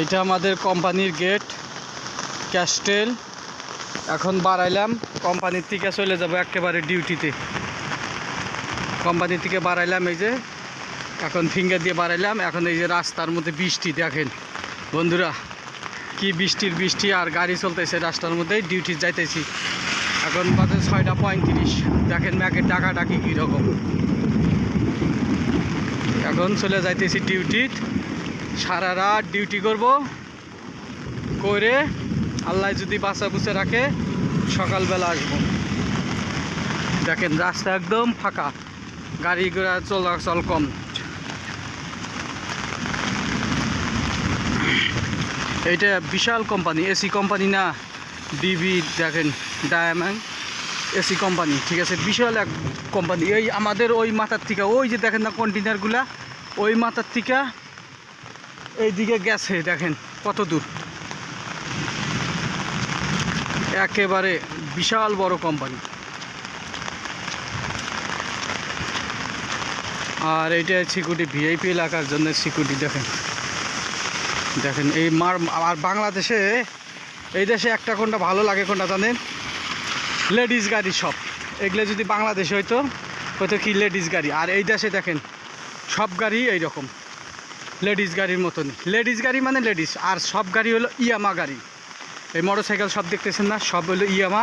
এইটা আমাদের কোম্পানির গেট ক্যাস্টেল এখন বাড়াইলাম, কোম্পানির থেকে চলে যাব একেবারে ডিউটিতে কোম্পানি থেকে বাড়াইলাম এই যে, এখন ফিঙ্গার দিয়ে বাড়াইলাম। এখন এই যে রাস্তার মধ্যে বৃষ্টি, দেখেন। বন্ধুরা, কি বৃষ্টির বৃষ্টি আর গাড়ি চলতেছে রাস্তার মধ্যে ডিউটি যাইতেছি। এখন বাজে ছয়টা পঁয়ত্রিশ। দেখেন ম্যাকের ডাকা ডাকি কীরকম। এখন চলে যাইতেছি ডিউটিত সারা রাত ডিউটি করব। করে আল্লাহ যদি বাসা বুসে রাখে, সকালবেলা আসব। দেখেন, রাস্তা একদম ফাঁকা। গাড়ি ঘোড়া চলাচল কম। এইটা বিশাল কোম্পানি এসি কোম্পানি না ডিবি দেখেন ডায়মন্ড এসি কোম্পানি ঠিক আছে? বিশাল এক কোম্পানি এই আমাদের ওই মাথার থেকে, ওই যে দেখেন না কন্টেনারগুলা ওই মাথার থেকে এইদিকে গেছে, দেখেন কত দূর। একেবারে বিশাল বড় কোম্পানি আর এইটা সিকিউরিটি ভিআইপি এলাকার জন্য সিকিউরিটি দেখেন। দেখেন, এই মার, আর বাংলাদেশে, এই দেশে একটা কোনটা ভালো লাগে কোনটা জানেন? লেডিস গাড়ি সব। এগুলো যদি বাংলাদেশে হয়তো হয়তো কি লেডিস গাড়ি? আর এই দেশে দেখেন, সব গাড়ি এইরকম। লেডিস গাড়ির মতন লেডিস গাড়ি মানে লেডিস, আর সব গাড়ি হলো ইয়ামা গাড়ি। এই মোটর সাইকেল সব দেখতেছেন না, সব হলো ইয়ামা।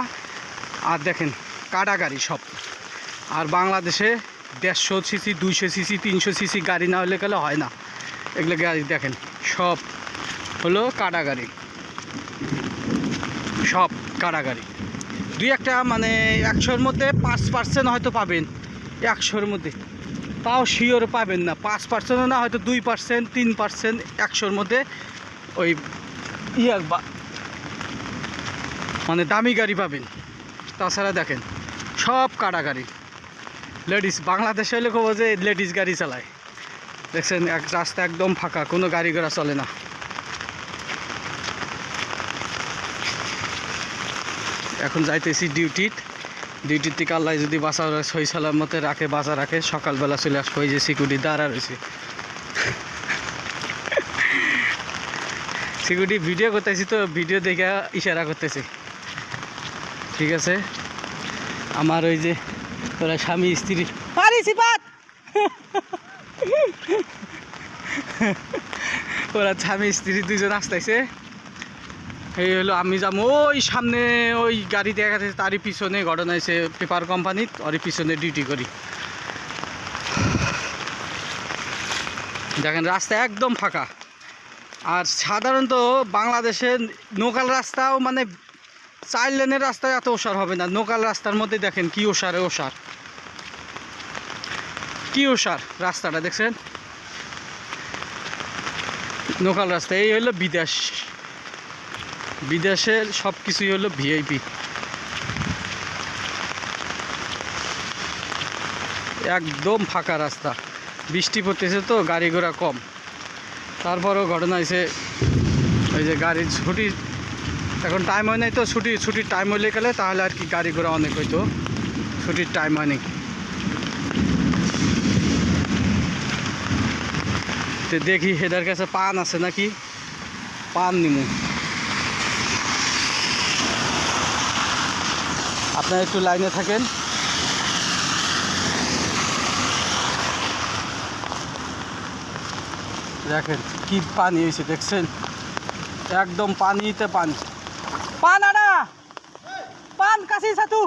আর দেখেন কাটা গাড়ি সব। আর বাংলাদেশে দেড়শো সিসি, দুইশো সিসি, তিনশো সিসি গাড়ি না হলে গেলে হয় না। এগুলো গাড়ি দেখেন, সব হলো কাটা গাড়ি। সব কাটা গাড়ি। দুই একটা মানে একশোর মধ্যে পাঁচ পার্সেন্ট হয়তো পাবেন। একশোর মধ্যে। তাও শিওর পাবেন না। পাঁচ পার্সেন্টও না, হয়তো দুই পার্সেন্ট তিন পার্সেন্ট একশোর মধ্যে ওই ইয়ার বা মানে দামি গাড়ি পাবেন। তাছাড়া দেখেন, সব কাটা গাড়ি। লেডিস বাংলাদেশে হলে খবর যে লেডিস গাড়ি চালায়। দেখছেন, এক রাস্তা একদম ফাঁকা, কোনো গাড়ি ঘোড়া চলে না। এখন যাইতেছি ডিউটিত ডিউটির থেকে আল্লাহ যদি বাসা সই সালামতে রাখে বাসা রাখে সকালবেলা চলে আসব। এই যে সিকিউরিটি দাঁড়া রয়েছে। সিকিউরিটি ভিডিও করতেছি তো ভিডিও দেখে ইশারা করতেছি। ঠিক আছে? আমার ওই যে ওরা স্বামী স্ত্রী। পারিছি পাত ওরা স্বামী স্ত্রী দুজন আসতেছে। এই হলো আমি যাম ওই সামনে, ওই গাড়ি দেখা যাচ্ছে, তারই পিছনে ঘটনা হয়েছে পেপার কোম্পানির ওরই পিছনে ডিউটি করি। দেখেন, রাস্তা একদম ফাঁকা। আর সাধারণত বাংলাদেশের লোকাল রাস্তাও মানে চার লেনের রাস্তায় এত ওষার হবে না। লোকাল রাস্তার মধ্যে দেখেন কি ওষারে ওষার। কি ওষার রাস্তাটা, দেখছেন? লোকাল রাস্তা, এই হলো বিদেশ। বিদেশের সব কিছুই হলো ভিআইপি একদম ফাঁকা রাস্তা। বৃষ্টি পড়তেছে তো, গাড়ি ঘোড়া কম। তারপরেও ঘটনা হয়েছে, ওই যে গাড়ির ছুটি, এখন টাইম হয় নাই তো, ছুটি, ছুটির টাইম হলে গেলে তাহলে আর কি গাড়ি ঘোড়া অনেক হইতো। ছুটির টাইম হয়নি তো দেখি, হেদার কাছে পান আছে নাকি? পান নিমু। আপনারা একটু লাইনে থাকেন। দেখেন, কি পানি হয়েছে, দেখছেন? একদম পানিতে পানি। পান আডা পান, কাশি সাতু!